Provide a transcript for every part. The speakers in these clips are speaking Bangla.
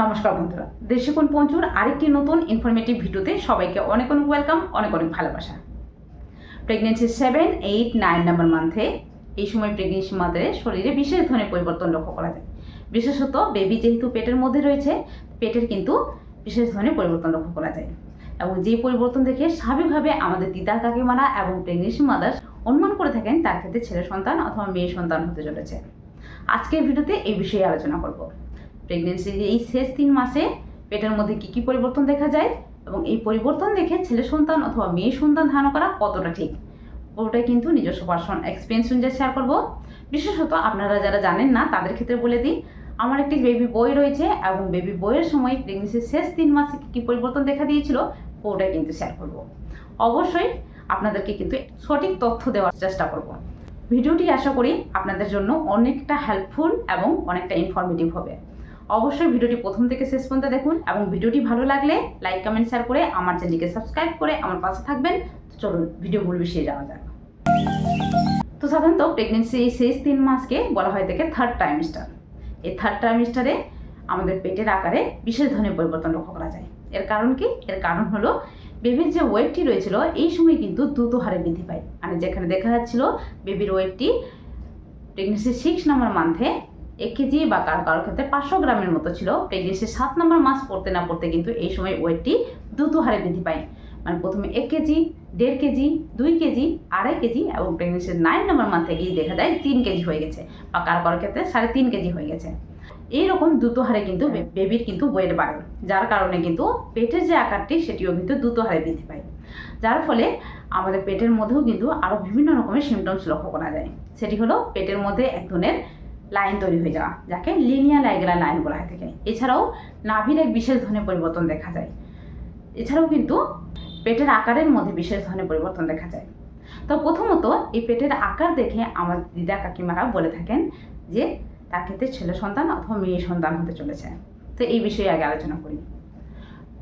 নমস্কার বন্ধুরা। দেশিকোণ পঞ্চুর আরেকটি নতুন ইনফরমেটিভ ভিডিওতে সবাইকে অনেক অনেক ওয়েলকাম অনেক অনেক ভালোবাসা। Pregnancy seven eight nine number মান্থে এই সময় প্রেগনেন্সি মাদের শরীরে বিশেষ ধরনের পরিবর্তন লক্ষ্য করা যায়। বিশেষত বেবি যেহেতু পেটের মধ্যে রয়েছে, পেটের কিন্তু বিশেষ ধরনের পরিবর্তন লক্ষ্য করা যায়। এবং যে পরিবর্তন দেখে স্বাভাবিকভাবে আমাদের দিদার কাকিমারা এবং প্রেগনেন্সি মাদার অনুমান করে থাকেন, তার ক্ষেত্রে ছেলে সন্তান অথবা মেয়ে সন্তান হতে চলেছে। আজকের ভিডিওতে এই বিষয়ে আলোচনা করব। প্রেগনেন্সির এই শেষ তিন মাসে পেটের মধ্যে কী কী পরিবর্তন দেখা যায় এবং এই পরিবর্তন দেখে ছেলে সন্তান অথবা মেয়ে সন্তান ধারণ করা কতটা ঠিক? পুরোটাই কিন্তু নিজস্ব পার্সোনাল এক্সপিরিয়েন্স অনুযায়ী শেয়ার করব। বিশেষত আপনারা যারা জানেন না, তাদের ক্ষেত্রে বলে দিই, আমার একটি বেবি বই রয়েছে এবং বেবি বইয়ের সময় প্রেগনেন্সির শেষ তিন মাসে কী কী পরিবর্তন দেখা দিয়েছিল, পুরোটাই কিন্তু শেয়ার করব। অবশ্যই আপনাদেরকে কিন্তু সঠিক তথ্য দেওয়ার চেষ্টা করব। ভিডিওটি আশা করি আপনাদের জন্য অনেকটা হেল্পফুল এবং অনেকটা ইনফরমেটিভ হবে। অবশ্যই ভিডিওটি প্রথম থেকে শেষ পর্যন্ত দেখুন এবং ভিডিওটি ভালো লাগলে লাইক, কমেন্ট শেয়ার করে আমার চ্যানেলকে সাবস্ক্রাইব করে আমার পাশে থাকবেন। তো চলুন, ভিডিও মূল বিষয়ে যাওয়া যাক। তো সাধারণত প্রেগনেন্সি শেষ তিন মাসকে বলা হয় থেকে থার্ড ট্রাইমিস্টার এই থার্ড ট্রাইমিস্টারে আমাদের পেটের আকারে বিশেষ ধরনের পরিবর্তন লক্ষ্য করা যায়। এর কারণ কি? এর কারণ হলো বেবির যে ওয়েটটি রয়েছিল, এই সময় কিন্তু দ্রুত হারে বৃদ্ধি পায়। মানে যেখানে দেখা যাচ্ছিল বেবির ওয়েটটি প্রেগনেন্সি সিক্স নম্বর মান্থে এক কেজি বা কারও কারও ক্ষেত্রে পাঁচশো গ্রামের মতো ছিল। প্রেগনেন্সি সাত নম্বর মাস পড়তে না পড়তে কিন্তু এই সময় ওয়েটটি দ্রুত হারে বৃদ্ধি পায়। মানে প্রথমে এক কেজি দেড় কেজি, দুই কেজি, আড়াই কেজি এবং প্রেগনেন্সির নাইন নম্বর মান্থ থেকেই দেখা যায় তিন কেজি হয়ে গেছে বা কারও কারও ক্ষেত্রে সাড়ে তিন কেজি হয়ে গেছে। এইরকম দ্রুত হারে কিন্তু বেবির কিন্তু ওয়েট বাড়ে, যার কারণে কিন্তু পেটের যে আকারটি সেটিও কিন্তু দ্রুত হারে বৃদ্ধি পায়। যার ফলে আমাদের পেটের মধ্যেও কিন্তু আরও বিভিন্ন রকমের সিমটমস লক্ষ্য করা যায়। সেটি হলো পেটের মধ্যে এক ধরনের লাইন তৈরি হয়ে যাওয়া, যাকে লিনিয়া লাইগ্রা লাইন বলা হয় থাকে এছাড়াও নাভির এক বিশেষ ধরনের পরিবর্তন দেখা যায়। এছাড়াও কিন্তু পেটের আকারের মধ্যে বিশেষ ধরনের পরিবর্তন দেখা যায়। তো প্রথমত এই পেটের আকার দেখে আমার দিদা কাকিমারা বলে থাকেন যে, তার ক্ষেত্রে ছেলে সন্তান অথবা মেয়ে সন্তান হতে চলেছে। তো এই বিষয়ে আগে আলোচনা করি।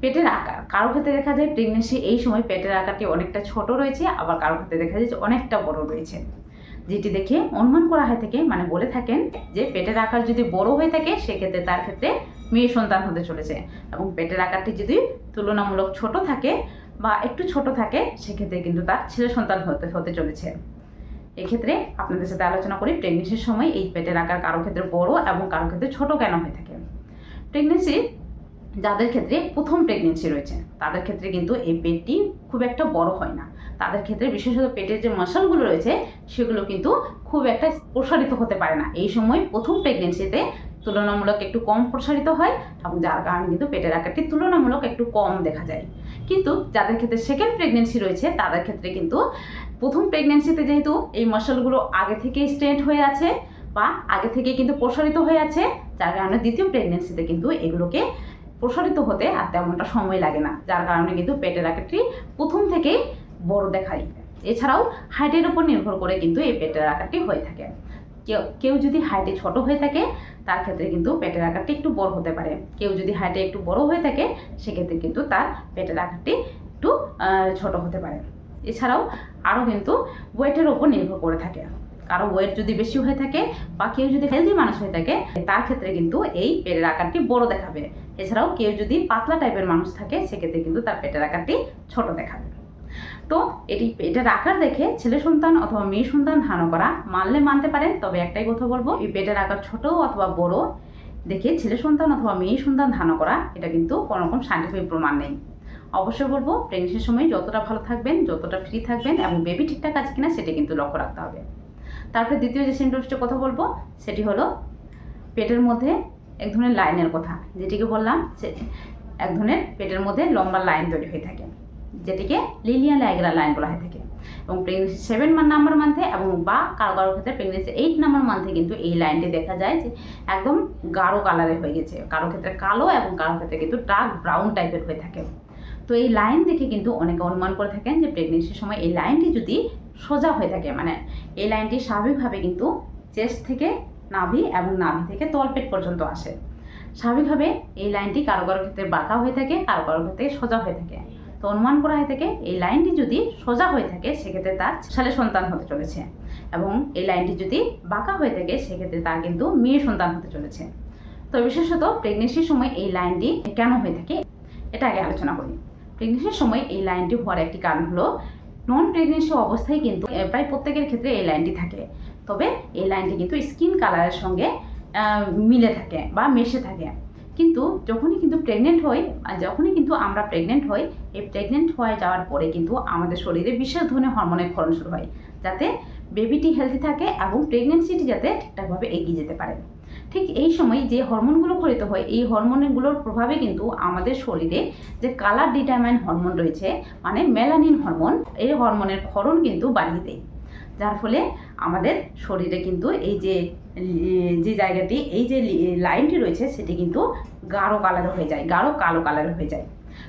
পেটের আকার, কারও ক্ষেত্রে দেখা যায় প্রেগনেন্সি এই সময় পেটের আকারটি অনেকটা ছোট রয়েছে, আবার কারও ক্ষেত্রে দেখা যায় যে অনেকটা বড় রয়েছে। যেটি দেখে অনুমান করা হয় থাকে মানে বলে থাকেন যে পেটের আকার যদি বড় হয়ে থাকে, সেক্ষেত্রে তার ক্ষেত্রে মেয়ে সন্তান হতে চলেছে। এবং পেটের আকারটি যদি তুলনামূলক ছোট থাকে বা একটু ছোট থাকে, সেক্ষেত্রে কিন্তু তার ছেলে সন্তান হতে হতে চলেছে। এক্ষেত্রে আপনাদের সাথে আলোচনা করি প্রেগনেন্সির সময় এই পেটের আকার কারও ক্ষেত্রে বড় এবং কারও ক্ষেত্রে ছোট কেন হয়ে থাকে? প্রেগনেন্সি যাদের ক্ষেত্রে প্রথম প্রেগনেন্সি রয়েছে, তাদের ক্ষেত্রে কিন্তু এই পেটটি খুব একটা বড় হয় না। তাদের ক্ষেত্রে বিশেষত পেটের যে মাসলগুলো রয়েছে, সেগুলো কিন্তু খুব একটা প্রসারিত হতে পারে না। এই সময় প্রথম প্রেগনেন্সিতে তুলনামূলক একটু কম প্রসারিত হয় এবং যার কারণে কিন্তু পেটের আকারটি তুলনামূলক একটু কম দেখা যায়। কিন্তু যাদের ক্ষেত্রে সেকেন্ড প্রেগনেন্সি রয়েছে, তাদের ক্ষেত্রে কিন্তু প্রথম প্রেগনেন্সিতে যেহেতু এই মাসলগুলো আগে থেকেই স্ট্রেট হয়ে আছে বা আগে থেকে কিন্তু প্রসারিত হয়ে আছে, যার কারণে দ্বিতীয় প্রেগনেন্সিতে কিন্তু এগুলোকে প্রসারিত হতে আর তেমনটা সময় লাগে না। যার কারণে কিন্তু পেটের আকারটি প্রথম থেকেই বড় দেখায় এছাড়াও হাইটের উপর নির্ভর করে কিন্তু এই পেটের আকারটি হয়ে থাকে। কেউ কেউ যদি হাইটে ছোট হয়ে থাকে, তার ক্ষেত্রে কিন্তু পেটের আকারটি একটু বড় হতে পারে। কেউ যদি হাইটে একটু বড় হয়ে থাকে, সেক্ষেত্রে কিন্তু তার পেটের আকারটি একটু ছোট হতে পারে। এছাড়াও আরও কিন্তু ওয়েটের ওপর নির্ভর করে থাকে। কারও ওয়েট যদি বেশি হয়ে থাকে বা কেউ যদি হেলদি মানুষ হয়ে থাকে, তার ক্ষেত্রে কিন্তু এই পেটের আকারটি বড় দেখাবে। এছাড়াও কেউ যদি পাতলা টাইপের মানুষ থাকে, সেক্ষেত্রে কিন্তু তার পেটের আকারটি ছোট দেখাবে। তো এটি পেটের আকার দেখে ছেলে সন্তান অথবা মেয়ে সন্তান ধারণ করা মানলে মানতে পারেন, তবে একটাই কথা বলব, এই পেটের আকার ছোট অথবা বড় দেখে ছেলে সন্তান অথবা মেয়ে সন্তান ধারণ করা, এটা কিন্তু কোনো রকম সাইন্টিফিক প্রমাণ নেই। অবশ্যই বলব প্রেগনেন্সির সময় যতটা ভালো থাকবেন, যতটা ফ্রি থাকবেন এবং বেবি ঠিকঠাক আছে কিনা সেটা কিন্তু লক্ষ্য রাখতে হবে। তারপরে দ্বিতীয় যে সিমটমসটার কথা বলব, সেটি হলো পেটের মধ্যে এক ধরনের লাইনের কথা, যেটিকে বললাম, সে এক ধরনের পেটের মধ্যে লম্বা লাইন তৈরি হয়ে থাকে। যেটিকে লিলিয়া লাইগ্রা লাইন বলা হয়ে থাকে। এবং প্রেগনেন্সি সেভেন নাম্বার মান্থে এবং বা কারও কারও ক্ষেত্রে প্রেগনেন্সি এইট নাম্বার মান্থে কিন্তু এই লাইনটি দেখা যায় যে একদম গাঢ় কালারের হয়ে গেছে। কারও ক্ষেত্রে কালো এবং কারও ক্ষেত্রে কিন্তু ডার্ক ব্রাউন টাইপের হয়ে থাকে। তো এই লাইন দেখে কিন্তু অনেকে অনুমান করে থাকেন যে প্রেগনেন্সির সময় এই লাইনটি যদি সোজা হয়ে থাকে মানে এই লাইনটি স্বাভাবিকভাবে কিন্তু চেস্ট থেকে নাভি এবং নাভি থেকে তলপেট পর্যন্ত আসে। স্বাভাবিকভাবে এই লাইনটি কারও কারও ক্ষেত্রে বাঁকা হয়ে থাকে, কারও কারও ক্ষেত্রে সোজা হয়ে থাকে। তো অনুমান করা হয়ে থাকে, এই লাইনটি যদি সোজা হয়ে থাকে, সেক্ষেত্রে তার ছেলে সন্তান হতে চলেছে। এবং এই লাইনটি যদি বাঁকা হয়ে থাকে, সেক্ষেত্রে তার কিন্তু মেয়ে সন্তান হতে চলেছে। তো বিশেষত প্রেগনেন্সির সময় এই লাইনটি কেন হয়ে থাকে, এটা আগে আলোচনা করি। প্রেগনেন্সির সময় এই লাইনটি হওয়ার একটি কারণ হলো নন প্রেগনেন্সি অবস্থায় কিন্তু প্রায় প্রত্যেকের ক্ষেত্রে এই লাইনটি থাকে। তবে এই লাইনটি কিন্তু স্কিন কালারের সঙ্গে মিলে থাকে বা মেশে থাকে। কিন্তু যখনই কিন্তু প্রেগনেন্ট হই যখনই কিন্তু আমরা প্রেগনেন্ট হই, এই প্রেগনেন্ট হয়ে যাওয়ার পরে কিন্তু আমাদের শরীরে বিশেষ ধরনের হরমোনের ক্ষরণ শুরু হয়, যাতে বেবিটি হেলদি থাকে এবং প্রেগনেন্সিটি যাতে ঠিকঠাকভাবে এগিয়ে যেতে পারে। ঠিক এই সময় যে হরমোনগুলো ক্ষরিত হয়, এই হরমোনগুলোর প্রভাবে কিন্তু আমাদের শরীরে যে কালার ডিটারমাইন হরমোন রয়েছে মানে মেলানিন হরমোন এই হরমোনের ক্ষরণ কিন্তু বাড়িয়ে দেয়। যার ফলে আমাদের শরীরে কিন্তু এই যে যে জায়গাটি, এই যে লাইনটি রয়েছে, সেটি কিন্তু গাঢ় কালার হয়ে যায়, গাঢ় কালো কালার হয়ে যায়।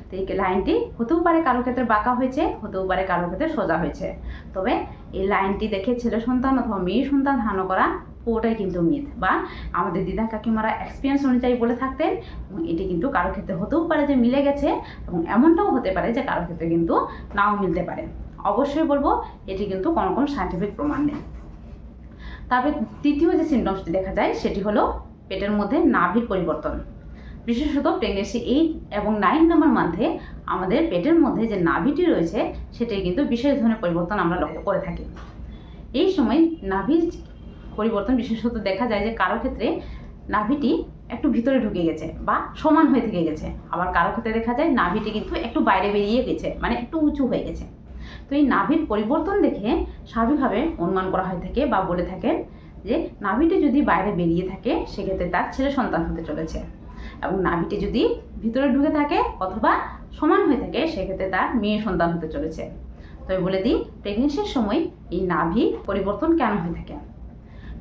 তো এই লাইনটি হতেও পারে কারও ক্ষেত্রে বাঁকা হয়েছে, হতেও পারে কারও ক্ষেত্রে সোজা হয়েছে। তবে এই লাইনটি দেখে ছেলে সন্তান অথবা মেয়ে সন্তান ধারণ করা পুরোটাই কিন্তু মিথ বা আমাদের দিদা কাকিমারা এক্সপিরিয়েন্স অনুযায়ী বলে থাকতেন, এবং এটি কিন্তু কারও ক্ষেত্রে হতেও পারে যে মিলে গেছে, এবং এমনটাও হতে পারে যে কারও ক্ষেত্রে কিন্তু নাও মিলতে পারে। অবশ্যই বলব, এটি কিন্তু কোনো কোনো সাইন্টিফিক প্রমাণ নেই। তারপরে তৃতীয় যে সিমটমসটি দেখা যায়, সেটি হলো পেটের মধ্যে নাভির পরিবর্তন। বিশেষত প্রেগনেন্সি এইট এবং নাইন নম্বর মান্থে আমাদের পেটের মধ্যে যে নাভিটি রয়েছে সেটি কিন্তু বিশেষ ধরনের পরিবর্তন আমরা লক্ষ্য করে থাকি। এই সময় নাভির পরিবর্তন বিশেষত দেখা যায় যে কারও ক্ষেত্রে নাভিটি একটু ভিতরে ঢুকে গেছে বা সমান হয়ে থেকে গেছে। আবার কারও ক্ষেত্রে দেখা যায় নাভিটি কিন্তু একটু বাইরে বেরিয়ে গেছে মানে একটু উঁচু হয়ে গেছে। তো এই নাভির পরিবর্তন দেখে স্বাভাবিকভাবে অনুমান করা হয়ে থাকে বা বলে থাকেন যে নাভিটি যদি বাইরে বেরিয়ে থাকে, সেক্ষেত্রে তার ছেলে সন্তান হতে চলেছে। এবং নাভিটি যদি ভিতরে ঢুকে থাকে অথবা সমান হয়ে থাকে, সেক্ষেত্রে তার মেয়ে সন্তান হতে চলেছে। তবে বলে দিই প্রেগনেন্সির সময় এই নাভি পরিবর্তন কেন হয়ে থাকে?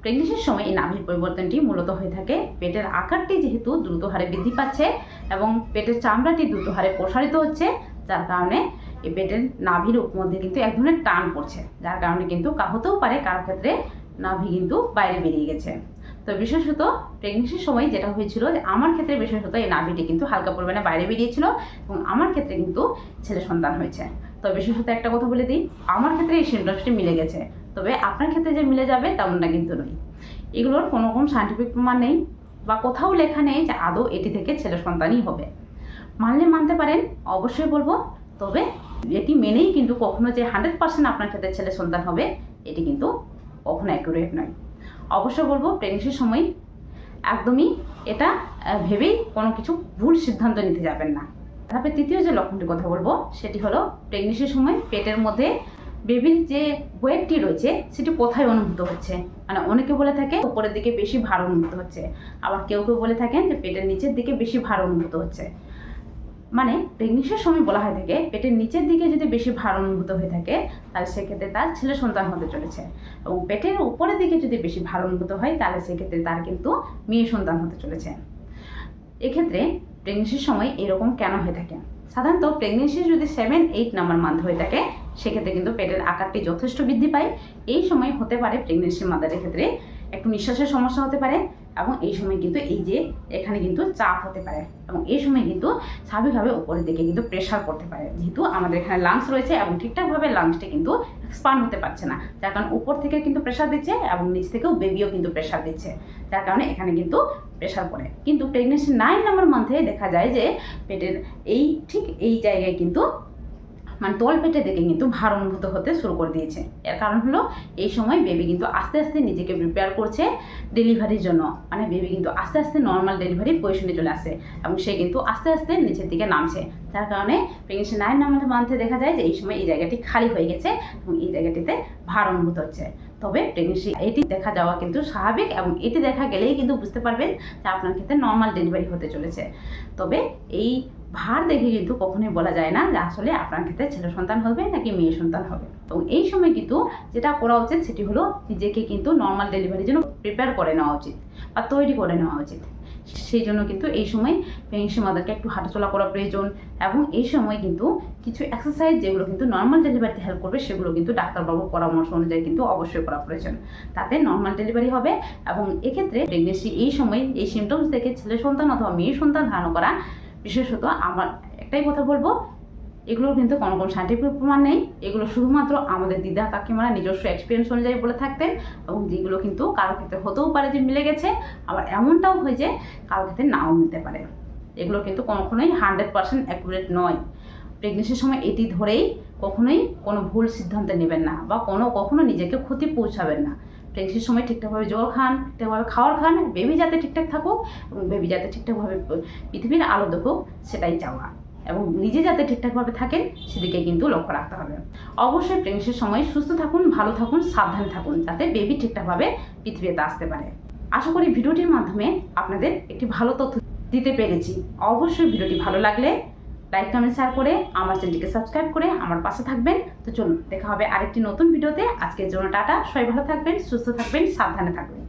প্রেগনেন্সির সময় এই নাভির পরিবর্তনটি মূলত হয়ে থাকে পেটের আকারটি যেহেতু দ্রুত হারে বৃদ্ধি পাচ্ছে এবং পেটের চামড়াটি দ্রুত হারে প্রসারিত হচ্ছে, যার কারণে এই পেটের নাভির মধ্যে কিন্তু এক ধরনের টান পড়ছে, যার কারণে কিন্তু হতেও পারে, কারও ক্ষেত্রে নাভি কিন্তু বাইরে বেরিয়ে গেছে। তো বিশেষত প্রেগনেন্সির সময় যেটা হয়েছিল যে আমার ক্ষেত্রে বিশেষত এই নাভিটি কিন্তু হালকা পরিমাণে বাইরে বেরিয়েছিল এবং আমার ক্ষেত্রে কিন্তু ছেলে সন্তান হয়েছে। তো বিশেষত একটা কথা বলে দিই, আমার ক্ষেত্রে এই সিমটমসটি মিলে গেছে, তবে আপনার ক্ষেত্রে যে মিলে যাবে তেমনটা কিন্তু নয়। এগুলোর কোনো রকম সাইন্টিফিক প্রমাণ নেই বা কোথাও লেখা নেই যে আদৌ এটি থেকে ছেলে সন্তানই হবে। মানলে মানতে পারেন, অবশ্যই বলব, তবে এটি মেনেই কিন্তু কখনো যে হান্ড্রেড পার্সেন্ট আপনার ক্ষেত্রে ছেলে সন্তান হবে, এটি কিন্তু কখনো অ্যাকুরেট নয়। অবশ্যই বলব প্রেগনেন্সির সময় একদমই এটা ভেবেই কোনো কিছু ভুল সিদ্ধান্ত নিতে যাবেন না। তারপরে তৃতীয় যে লক্ষণটির কথা বলব, সেটি হলো প্রেগনেন্সির সময় পেটের মধ্যে বেবির যে ওয়েটটি রয়েছে, সেটি কোথায় অনুভূত হচ্ছে? মানে অনেকে বলে থাকে, উপরের দিকে বেশি ভার অনুভূত হচ্ছে। আবার কেউ কেউ বলে থাকেন যে পেটের নিচের দিকে বেশি ভার অনুভূত হচ্ছে। মানে প্রেগনেন্সির সময় বলা হয় থাকে পেটের নিচের দিকে যদি বেশি ভার অনুভূত হয়ে থাকে, তাহলে সেক্ষেত্রে তার ছেলে সন্তান হতে চলেছে। এবং পেটের উপরের দিকে যদি বেশি ভার অনুভূত হয়, তাহলে সেক্ষেত্রে তার কিন্তু মেয়ে সন্তান হতে চলেছে। এক্ষেত্রে প্রেগনেন্সির সময় এরকম কেন হয়ে থাকে? সাধারণত প্রেগনেন্সি যদি সেভেন এইট নাম্বার মান্থ হয়ে থাকে, সেক্ষেত্রে কিন্তু পেটের আকারটি যথেষ্ট বৃদ্ধি পায়। এই সময় হতে পারে প্রেগনেন্সি মাদারের ক্ষেত্রে একটু নিঃশ্বাসের সমস্যা হতে পারে এবং এই সময় কিন্তু এই যে এখানে কিন্তু চাপ হতে পারে এবং এই সময় কিন্তু স্বাভাবিকভাবে উপরের দিকে কিন্তু প্রেশার পড়তে পারে। যেহেতু আমাদের এখানে লাংস রয়েছে এবং ঠিকঠাকভাবে লাংসটা কিন্তু এক্সপান্ড হতে পারছে না। যার কারণে উপর থেকে কিন্তু প্রেশার দিচ্ছে এবং নিচ থেকেও বেবিও কিন্তু প্রেশার দিচ্ছে। যার কারণে এখানে কিন্তু প্রেশার পড়ে। কিন্তু প্রেগনেন্সি নাইন নাম্বার মান্থে দেখা যায় যে পেটের এই ঠিক এই জায়গায় কিন্তু মানে তল পেটে থেকে কিন্তু ভার অনুভূত হতে শুরু করে দিয়েছে। এর কারণ হলো, এই সময় বেবি কিন্তু আস্তে আস্তে নিজেকে প্রিপেয়ার করছে ডেলিভারির জন্য। মানে বেবি কিন্তু আস্তে আস্তে নর্মাল ডেলিভারি পজিশনে চলে আসে এবং সে কিন্তু আস্তে আস্তে নিচের দিকে নামছে। যার কারণে প্রেগনেন্সি নাইন নাম্বার মান্থে দেখা যায় যে এই সময় এই জায়গাটি খালি হয়ে গেছে এবং এই জায়গাটিতে ভার অনুভূত হচ্ছে। তবে প্রেগনেন্সি এটি দেখা যাওয়া কিন্তু স্বাভাবিক এবং এটি দেখা গেলেই কিন্তু বুঝতে পারবেন যে আপনার ক্ষেত্রে নর্মাল ডেলিভারি হতে চলেছে। তবে এই ভার দেখে কিন্তু কখনোই বলা যায় না যে আসলে আপনার ক্ষেত্রে ছেলে সন্তান হবে নাকি মেয়ে সন্তান হবে। এবং এই সময় কিন্তু যেটা করা উচিত সেটি হলো নিজেকে কিন্তু নর্মাল ডেলিভারির জন্য প্রিপেয়ার করে নেওয়া উচিত বা তৈরি করে নেওয়া উচিত। সেই জন্য কিন্তু এই সময় প্রেগনেন্সি মাদারকে একটু হাঁটাচলা করা প্রয়োজন এবং এই সময় কিন্তু কিছু এক্সারসাইজ যেগুলো কিন্তু নর্মাল ডেলিভারিতে হেল্প করবে সেগুলো কিন্তু ডাক্তারবাবুর পরামর্শ অনুযায়ী কিন্তু অবশ্যই করা প্রয়োজন। তাতে নর্মাল ডেলিভারি হবে এবং এক্ষেত্রে প্রেগনেন্সি এই সময় এই সিমটমস দেখে ছেলে সন্তান অথবা মেয়ে সন্তান ধারণ করা বিশেষত আমার, একটাই কথা বলব, এগুলোর কিন্তু কোনো কোনো সাইন্টিফিক প্রমাণ নেই। এগুলো শুধুমাত্র আমাদের দিদা কাকিমারা নিজস্ব এক্সপিরিয়েন্স অনুযায়ী বলে থাকতেন এবং যেগুলো কিন্তু কারও ক্ষেত্রে হতেও পারে যে মিলে গেছে, আবার এমনটাও হয়ে যে কারও ক্ষেত্রে নাও মিলতে পারে। এগুলো কিন্তু কখনোই হান্ড্রেড পার্সেন্ট অ্যাকুরেট নয়। প্রেগনেন্সির সময় এটি ধরেই কখনোই কোনো ভুল সিদ্ধান্ত নেবেন না বা কোনো কখনো নিজেকে ক্ষতি পৌঁছাবেন না। প্রেগনেন্সির সময় ঠিকঠাকভাবে জল খান, ঠিকঠাকভাবে খাওয়ার খান, বেবি যাতে ঠিকঠাক থাকুক এবং বেবি যাতে ঠিকঠাকভাবে পৃথিবীর আলো দেখুক, সেটাই চাওয়া। এবং নিজে যাতে ঠিকঠাকভাবে থাকেন, সেদিকে কিন্তু লক্ষ্য রাখতে হবে। অবশ্যই প্রেগনেন্সির সময় সুস্থ থাকুন, ভালো থাকুন, সাবধানে থাকুন, যাতে বেবি ঠিকঠাকভাবে পৃথিবীতে আসতে পারে। আশা করি ভিডিওটির মাধ্যমে আপনাদের একটি ভালো তথ্য দিতে পেরেছি। অবশ্যই ভিডিওটি ভালো লাগলে লাইক কমেন্ট শেয়ার করে আমার চ্যানেলটিকে সাবস্ক্রাইব করে আমার পাশে থাকবেন। তো চলুন, দেখা হবে আরেকটি নতুন ভিডিওতে। আজকের জন্য টাটা, সবাই ভালো থাকবেন, সুস্থ থাকবেন, সাবধানে থাকবেন।